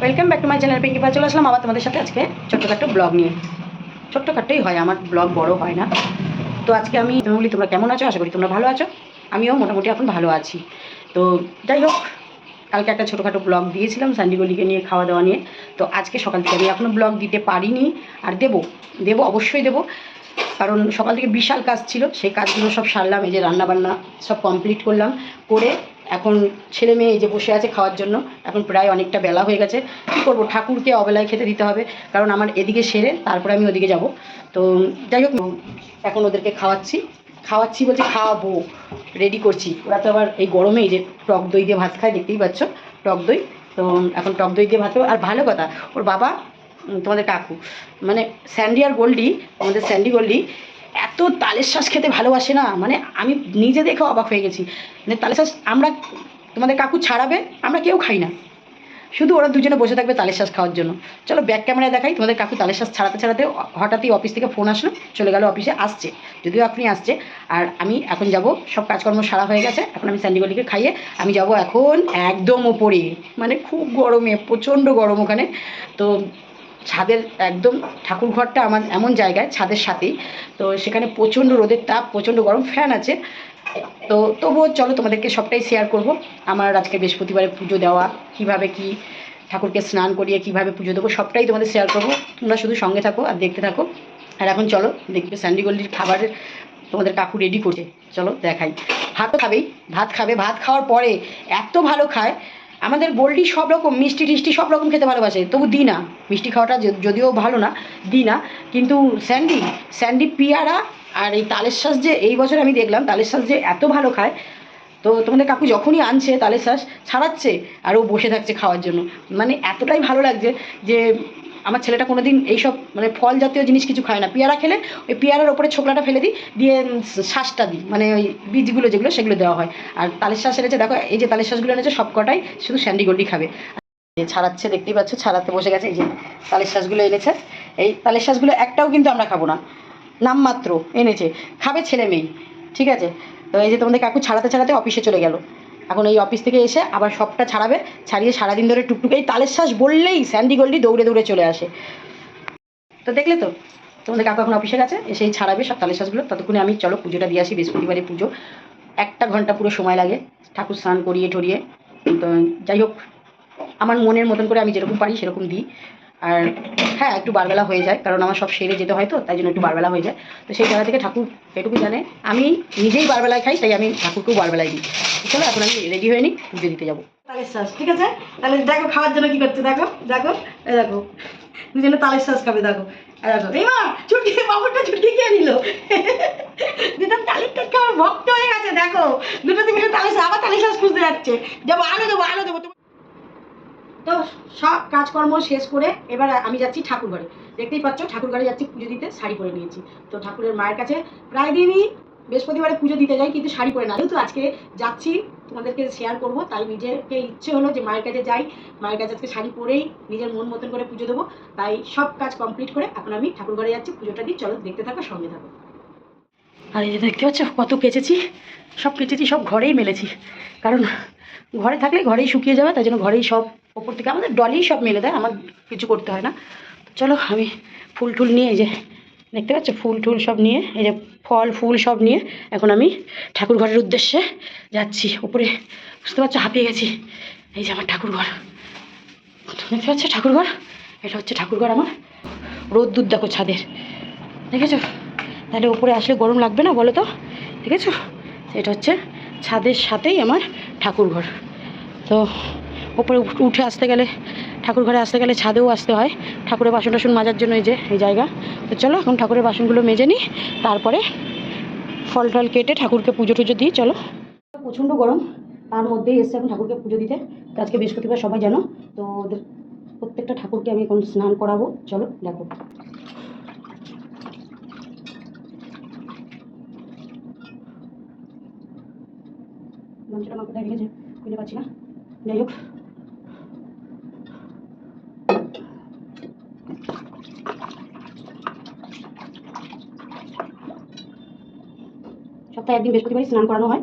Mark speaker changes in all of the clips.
Speaker 1: Welcome back to my channel Pinki পা চলে আসলাম আবার তোমাদের সাথে আজকে ছোট্টখাট্টো ব্লগ নিয়ে। ছোট্টখাট্টোই হয়, আমার ব্লগ বড় হয় না। তো আজকে আমি বলি তোমরা কেমন আছো? আশা করি তোমরা ভালো আছো। আমিও মোটামুটি এখন ভালো আছি। তো যাই হোক, কালকে একটা ছোটোখাটো ব্লগ দিয়েছিলাম স্যান্ডিগলিকে নিয়ে খাওয়া দাওয়া নিয়ে। তো আজকে সকাল থেকে আমি এখনও ব্লগ দিতে পারিনি। আর দেবো দেবো, অবশ্যই দেবো। কারণ সকাল থেকে বিশাল কাজ ছিল, সেই কাজগুলো সব সারলাম, এই যে রান্নাবান্না সব কমপ্লিট করলাম। করে এখন ছেলে মেয়ে এই যে বসে আছে খাওয়ার জন্য, এখন প্রায় অনেকটা বেলা হয়ে গেছে। কী করব? ঠাকুরকে অবেলায় খেতে দিতে হবে, কারণ আমার এদিকে সেরে তারপরে আমি ওদিকে যাব। তো যাই হোক, এখন ওদেরকে খাওয়াচ্ছি। খাওয়াচ্ছি বলছে খাওয়াবো রেডি করছি। ওরা তো আবার এই গরমে এই যে টক দই দিয়ে ভাত খায়, দেখতেই পাচ্ছ, টক দই। তো এখন টক দই দিয়ে ভাত আর ভালো কথা, ওর বাবা তোমাদের কাকু মানে স্যান্ডি আর গোল্ডি আমাদের স্যান্ডি গোল্ডি এত তালের শ্বাস খেতে ভালোবাসে না? মানে আমি নিজে দেখে অবাক হয়ে গেছি। মানে তালের শ্বাস আমরা তোমাদের কাকু ছাড়াবে, আমরা কেউ খাই না। শুধু ওরা দুজনে বসে থাকবে তালের শ্বাস খাওয়ার জন্য। চলো ব্যাক ক্যামেরায় দেখাই, তোমাদের কাকু তালের শ্বাস ছাড়াতে ছাড়াতে হঠাৎই অফিস থেকে ফোন আসলো, চলে গেল অফিসে আসছে। যদিও আপনি আসছে। আর আমি এখন যাব, সব কাজকর্ম সারা হয়ে গেছে। এখন আমি স্যান্ডিগলিকে খাইয়ে আমি যাব এখন একদম ওপরে মানে খুব গরমে, প্রচণ্ড গরম ওখানে। তো ছাদের একদম ঠাকুর ঘরটা আমার এমন জায়গায়, ছাদের সাথেই। তো সেখানে প্রচণ্ড রোদের তাপ, প্রচণ্ড গরম, ফ্যান আছে। তো তবুও চলো তোমাদেরকে সবটাই শেয়ার করব। আমার আজকে বৃহস্পতিবারে পুজো দেওয়া, কীভাবে কি ঠাকুরকে স্নান করিয়ে কীভাবে পুজো দেবো, সবটাই তোমাদের শেয়ার করব। তোমরা শুধু সঙ্গে থাকো আর দেখতে থাকো। আর এখন চলো দেখবে স্যান্ডিগল্লির খাবারের তোমাদের কাকু রেডি করছে। চলো দেখাই। ভাতও খাবেই। ভাত খাবে। ভাত খাওয়ার পরে এত ভালো খায়। আমাদের গোল্ডি সব রকম, মিষ্টি টিষ্টি সব রকম খেতে ভালোবাসে, তবু দিই না মিষ্টি খাওয়াটা যদিও ভালো না দিই না কিন্তু স্যান্ডি স্যান্ডি পিয়ারা আর এই তালের শ্বাস যে এই বছর আমি দেখলাম, তালের শ্বাস যে এত ভালো খায়, তো তোমাদের কাকু যখনই আনছে তালের শ্বাস ছাড়াচ্ছে আর ও বসে থাকছে খাওয়ার জন্য। মানে এতটাই ভালো লাগছে যে আমার ছেলেটা কোনো দিন এইসব মানে ফল জাতীয় জিনিস কিছু খায় না। পেয়ারা খেলে ওই পেয়ারার ওপরে ছোকলাটা ফেলে দিই, দিয়ে শ্বাসটা দিই। মানে ওই বীজগুলো যেগুলো সেগুলো দেওয়া হয়। আর তালের শ্বাস এনেছে, দেখো, এই যে তালের শ্বাসগুলো এনেছে সব কটাই শুধু স্যান্ডি গোল্ডি খাবে। ছাড়াচ্ছে, দেখতেই পাচ্ছ, ছাড়াতে বসে গেছে, এই যে তালের শ্বাসগুলো এনেছে। এই তালের শ্বাসগুলো একটাও কিন্তু আমরা খাব না। নামমাত্র এনেছে। খাবে ছেলে মেয়ে, ঠিক আছে? তো এই যে তোমাদের কাকু ছাড়াতে ছাড়াতে অফিসে চলে গেল। এখন এই অফিস থেকে এসে আবার সবটা ছাড়াবে, ছাড়িয়ে সারাদিন ধরে টুকটুক, এই তালের শ্বাস বললেই স্যান্ডি গোল্ডি দৌড়ে দৌড়ে চলে আসে। তো দেখলে তো? তোমাদের কাকু এখন অফিসে গেছে, এসেই ছাড়াবে সব তালের শ্বাসগুলো। ততক্ষণে আমি, চলো পুজোটা দিয়ে আসি, বৃহস্পতিবারে পুজো। একটা ঘণ্টা পুরো সময় লাগে, ঠাকুর স্নান করিয়ে টরিয়ে তো যাই হোক, আমার মনের মতন করে আমি যেরকম পারি সেরকম দিই। আর হ্যাঁ একটু বারবেলা হয়ে যায়, কারণ আমার সব সেরে যেতে হয় তো, তাই জন্য একটু বারবেলা হয়ে যায়। তো সেই জায়গা থেকে ঠাকুর এটুকু জানে, আমি নিজেই বারবেলায় খাই, তাই আমি ঠাকুরকেও বারবেলায় দিই। চলো, এখন আমি রেডি হয়ে নিই পুজো দিতে যাব। তালের শ্বাস ঠিক আছে? তাহলে দেখো, খাওয়ার জন্য কি করছে, দেখো দেখো, এই দেখো, দুজনে তালের শ্বাস খাবে, দেখো দেখো, এই ভক্ত হয়ে গেছে, দেখো। দুটো থেকে তালের আবার তালের শ্বাস খুঁজতে যাচ্ছে। যাব, আলো দেবো আলো দেবো তো সব কাজকর্ম শেষ করে এবার আমি যাচ্ছি ঠাকুর ঘরে দেখতেই পাচ্ছ ঠাকুর ঘরে যাচ্ছি পুজো দিতে, শাড়ি পরে নিয়েছি। তো ঠাকুরের মায়ের কাছে প্রায় দিনই বৃহস্পতিবারে পুজো দিতে যাই, কিন্তু শাড়ি পরে না। যেহেতু আজকে যাচ্ছি, তোমাদেরকে শেয়ার করব, তাই নিজেকে ইচ্ছে হলো যে মায়ের কাছে যাই। মায়ের কাছে আজকে শাড়ি পরেই নিজের মন মতন করে পুজো দেবো। তাই সব কাজ কমপ্লিট করে এখন আমি ঠাকুর ঘরে যাচ্ছি, পুজোটা দিই। চলো দেখতে থাকো, সঙ্গে থাকো। আর এই যে দেখতে পাচ্ছ, কত কেচেছি। সব কেচেছি, সব ঘরেই মেলেছি। কারণ ঘরে থাকলে ঘরেই শুকিয়ে যাবে, তাই জন্য ঘরেই সব ওপর থেকে আমাদের ডলেই সব মেলে দেয়, আমার কিছু করতে হয় না। চলো আমি ফুল টুল নিয়ে এই যে, দেখতে পাচ্ছ? ফুল টুল সব নিয়ে এই যে ফল, ফুল সব নিয়ে এখন আমি ঠাকুর ঘরের উদ্দেশ্যে যাচ্ছি। উপরে বুঝতে পারছ? হাঁপিয়ে গেছি। এই যে আমার ঠাকুর ঘর দেখতে পাচ্ছ ঠাকুর ঘর এটা হচ্ছে ঠাকুর ঘর আমার রোদ্দুর দেখো ছাদের। দেখেছ? তাহলে উপরে আসলে গরম লাগবে না বলো তো? দেখেছ? এটা হচ্ছে ছাদের সাথেই আমার ঠাকুর ঘর তো উপরে উঠ- আসতে গেলে, ঠাকুর ঘরে আসতে গেলে ছাদেও আসতে হয়। ঠাকুরের বাসন টাসন মাজার জন্য এই যে, এই জায়গা। তো চলো, এখন ঠাকুরের বাসনগুলো মেজে নিই। তারপরে ফল টল কেটে ঠাকুরকে পুজো টুজো দিই, চলো। প্রচণ্ড গরম, তার মধ্যেই এসছে এখন ঠাকুরকে পুজো দিতে। আজকে বৃহস্পতিবার, সবাই জানো। তো ওদের প্রত্যেকটা ঠাকুরকে আমি এখন স্নান করাবো। চলো, দেখো। গামছাটা আমার কোথায় রেখেছে খুঁজে পাচ্ছি না। যাই হোক। সপ্তাহে একদিন বৃহস্পতিবারই স্নান করানো হয়।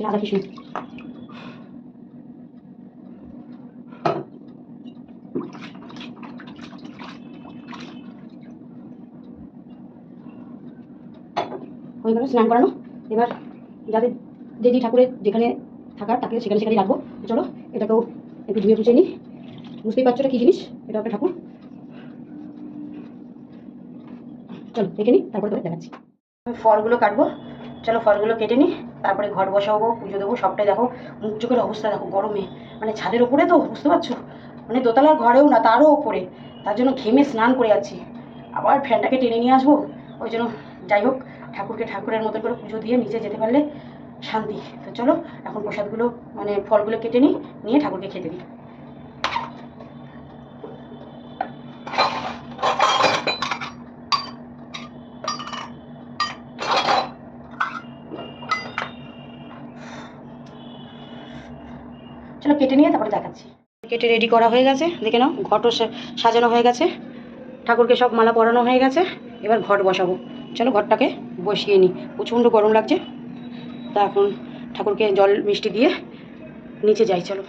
Speaker 1: আদা কিশমিশ হয়ে স্নান করানো। এবার যাদের যে যে ঠাকুরের যেখানে থাকার, তাকে সেখানে সেখানে রাখব। চলো, এটাকেও একটু ধুয়ে পুছে নিই। বুঝতেই পারছ এটা কী জিনিস? এটা একটা ঠাকুর। চলো, দেখে নিই, তারপরে তোকে দেখাচ্ছি। আমি ফলগুলো কাটবো। চলো, ফলগুলো কেটে নিই। তারপরে ঘর বসাবো, পুজো দেবো, সবটাই দেখো। মুখ চোখের অবস্থা দেখো, গরমে। মানে ছাদের ওপরে তো, বুঝতে পারছ? মানে দোতলার ঘরেও না, তারও ওপরে। তার জন্য ঘেমে স্নান করে যাচ্ছি। আবার ফ্যানটাকে টেনে নিয়ে আসব। ওই জন্য যাই হোক ঠাকুরকে ঠাকুরের মতো করে পুজো দিয়ে নিচে যেতে পারলে শান্তি। তো চলো, এখন প্রসাদগুলো মানে ফলগুলো কেটে নিই, নিয়ে ঠাকুরকে খেতে দিই। চলো কেটে নিয়ে তারপরে দেখাচ্ছি। কেটে রেডি করা হয়ে গেছে, দেখে নাও ঘটও সাজানো হয়ে গেছে। ঠাকুরকে সব মালা পরানো হয়ে গেছে, এবার ঘট বসাবো। চলো ঘরটাকে বসিয়ে নিই। প্রচণ্ড গরম লাগছে। তা এখন ঠাকুরকে জল মিষ্টি দিয়ে নিচে যাই চলো।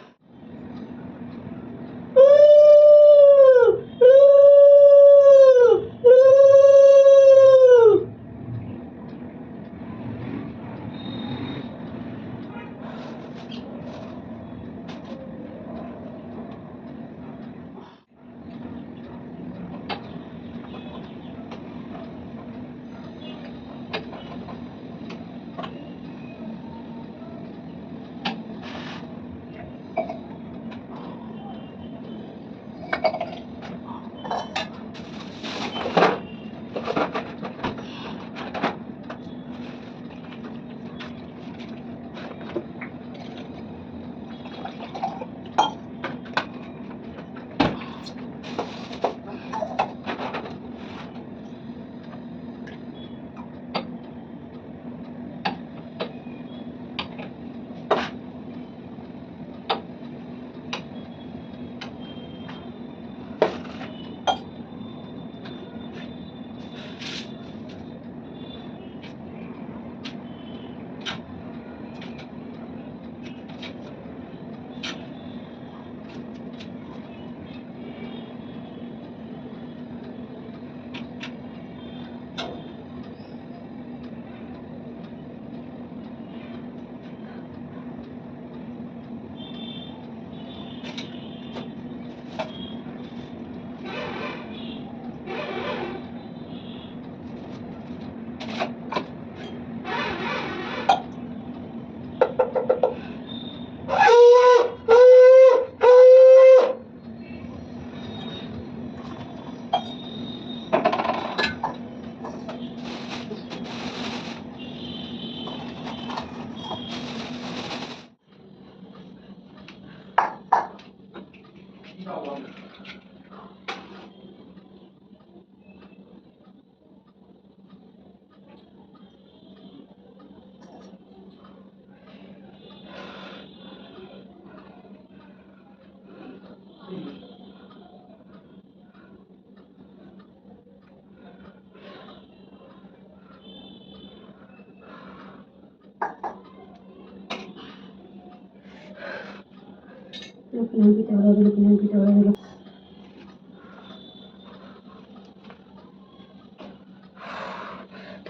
Speaker 1: তো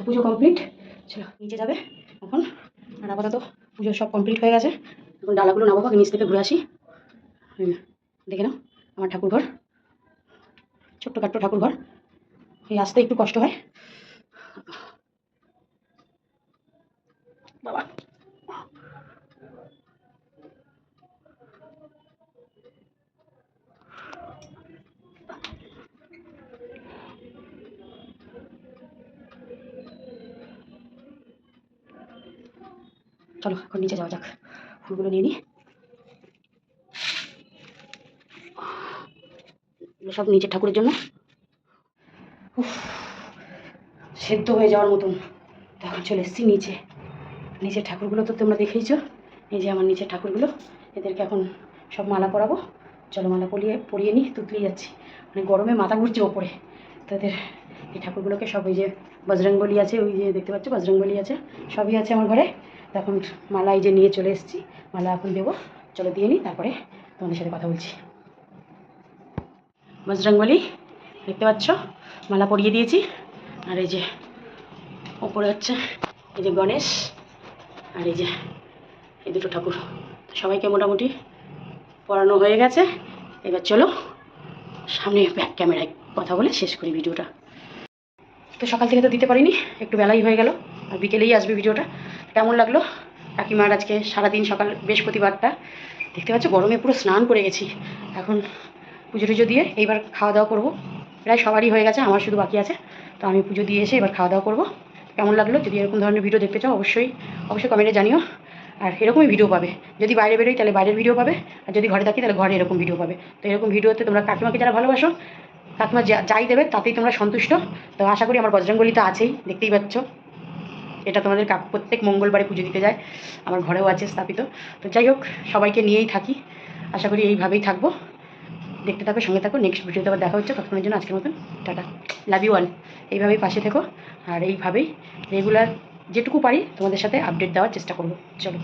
Speaker 1: পুজো কমপ্লিট চলো, নিচে যাবে এখন। আর আপাতত পুজো সব কমপ্লিট হয়ে গেছে। এখন ডালাগুলো নামাবো আগে নিচ থেকে ঘুরে আসি। দেখে নাও, আমার ঠাকুর ঘর ছোট্ট কাট্ট ঠাকুর ঘর এই আসতে একটু কষ্ট হয় বাবা চলো, এখন নিচে যাওয়া যাক। ফুলগুলো নিয়ে নিই সব নিচের ঠাকুরের জন্য। সেদ্ধ হয়ে যাওয়ার মতন। তখন চলে এসেছি নিচে। নিচের ঠাকুরগুলো তো তোমরা দেখেইছো। এই যে আমার নিচের ঠাকুরগুলো, এদেরকে এখন সব মালা পরাবো। চলো, মালা পরিয়ে পরিয়ে নিই তুতলিয়ে যাচ্ছি। মানে গরমে মাথা ঘুরছে ওপরে। তাদের এই ঠাকুরগুলোকে সব ওই যে বজরংবলী আছে, ওই যে দেখতে পাচ্ছ? বজরংবলী আছে। সবই আছে আমার ঘরে। এখন মালা এই যে নিয়ে চলে এসেছি, মালা এখন দেবো। চলো দিয়ে নিই তারপরে তোমাদের সাথে কথা বলছি। বজরংবলী দেখতে পাচ্ছ? মালা পরিয়ে দিয়েছি। আর এই যে ওপরে হচ্ছে এই যে গণেশ আর এই যে এই দুটো ঠাকুর। সবাইকে মোটামুটি পড়ানো হয়ে গেছে। এবার চলো সামনে ব্যাক ক্যামেরায় কথা বলে শেষ করি ভিডিওটা। তো সকাল থেকে তো দিতে পারিনি, একটু বেলাই হয়ে গেল। আর বিকেলেই আসবে ভিডিওটা। কেমন লাগল? কাকিমার আজকে সারাদিন সকাল বৃহস্পতিবারটা। দেখতে পাচ্ছ, গরমে পুরো স্নান করে গেছি। এখন পুজো টুজো দিয়ে এইবার খাওয়া দাওয়া করব। প্রায় সবারই হয়ে গেছে, আমার শুধু বাকি আছে। তো আমি পুজো দিয়ে এসে এবার খাওয়া দাওয়া করব। কেমন লাগল? যদি এরকম ধরনের ভিডিও দেখতে চাও, অবশ্যই অবশ্যই কমেন্টে জানিও। আর এরকমই ভিডিও পাবে। যদি বাইরে বেরোই, তাহলে বাইরের ভিডিও পাবে। আর যদি ঘরে থাকি, তাহলে ঘরে এরকম ভিডিও পাবে। তো এরকম ভিডিওতে তোমরা কাকিমাকে যারা ভালোবাসো, কাকিমা যাই দেবে, তাতেই তোমরা সন্তুষ্ট। তো আশা করি আমার বজরঙ্গলি তো আছেই, দেখতেই পাচ্ছ। এটা তোমাদের কাকু, প্রত্যেক মঙ্গলবারে পুজো দিতে যায়। আমার ঘরেও আছে স্থাপিত। তো যাই হোক, সবাইকে নিয়েই থাকি। আশা করি এইভাবেই থাকব। দেখতে থাকো, সঙ্গে থাকো। নেক্সট ভিডিওতে আবার দেখা হচ্ছে। ততক্ষণের জন্য আজকের মতন। টাটা। লাভ ইউ অল এইভাবেই পাশে থেকো। আর এইভাবেই রেগুলার যেটুকু পারি তোমাদের সাথে আপডেট দেওয়ার চেষ্টা করব। চলো।